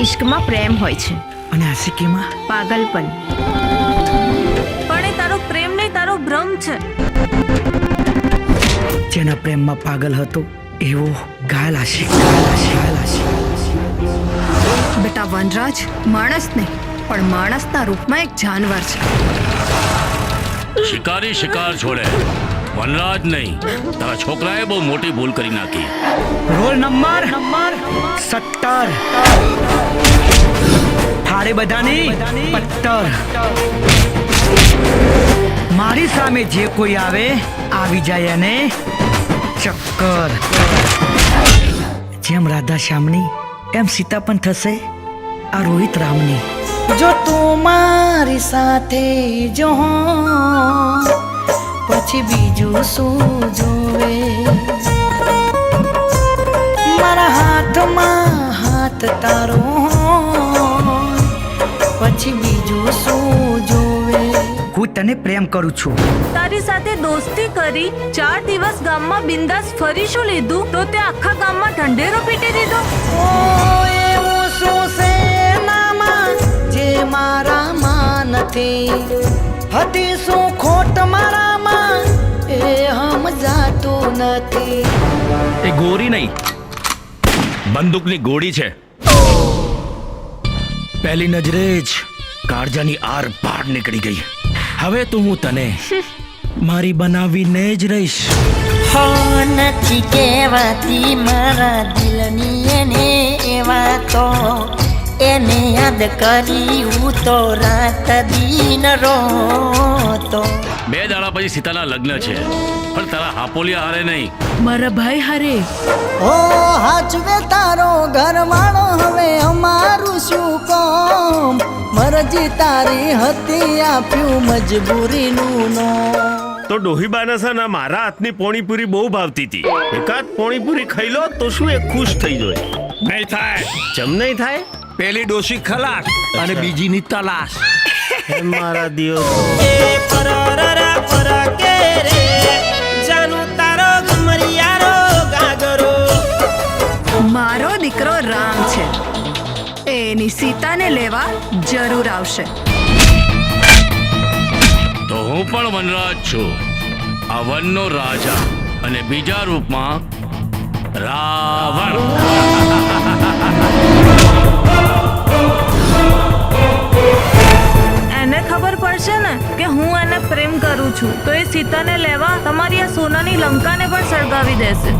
ઈશ્કમાં પ્રેમ હોય છે. અને આશિકીમાં પાગલપન પણ. એ તારો પ્રેમ નહીં તારો ભ્રમ છે. જેના પ્રેમમાં પાગલ હતો એવો ઘાયલ આશિક ઘાયલ આશિક ઘાયલ આશિક બેટા વનરાજ માણસ નહીં પણ માણસના રૂપમાં એક જાનવર છે. શિકારી શિકાર છોડે. વનરાજ નહીં. તારા છોકરાએ બહુ મોટી ભૂલ કરી નાખી. રોલ નંબર નંબર સત્તર. ફાડે બધાને પત્તર મારી સામે જે કોઈ આવે આવી જાય અને ચક્કર. જેમ રાધા શ્યામની એમ સીતા પણ થશે આ રોહિત રામની. જો તું મારી સાથે જો બીજું શું જોવે મારા હાથમાં હાથ તારો પછી બીજું શું જોવે હું તને પ્રેમ કરું છું. તારી સાથે દોસ્તી કરી ચાર દિવસ ગામમાં બિંદાસ ફરી શું લીધું? તો તે આખા ગામમાં ઢંઢેરો પીટી દીધો. ઓ એવું શું છે જે મારામાં નથી. હતી શું ખોટ એ ગોરી નહીં. બંદૂકની ગોળી છે. પહેલી નજરે જ કાળજાની આર પાર નીકળી ગઈ. હવે તો હું તને મારી બનાવીને જ રહીશ. હો નથી કહેવાતી મારા દિલની એને એ તો. એને યાદ કરી હું તો રાત દિન રોતો. બે દાડા પછી સીતાના લગ્ન છે. પણ તારા હાપોલિયા હારે નહીં. મારા ભાઈ હારે. ઓ હાચવે તારો ઘરવાળો હવે અમારું શું કોમ? મરજી તારી હતી આપ્યું મજબૂરીનું નો તો ડોહીબાના છે ને મારા હાથની પોણીપુરી બહુ ભાવતી હતી. એકાદ પોણીપુરી ખાઈ લો તો શું એ ખુશ થઈ જાય. નહીં થાય. જમ નહીં થાય? પેલી ડોશી ખલાસ અને બીજીની તલાશ. મારા દિવસ દીકરો રામ છે. એની સીતાને લેવા જરૂર આવશે. તો હું પણ વનરાજ છું. આ વનનો રાજા અને બીજા રૂપમાં રાવણ. એને ખબર પડશે ને કે હું એને પ્રેમ કરું છું. તો એ સીતાને લેવા તમારી આ સોનાની લંકાને પણ સળગાવી દેશે.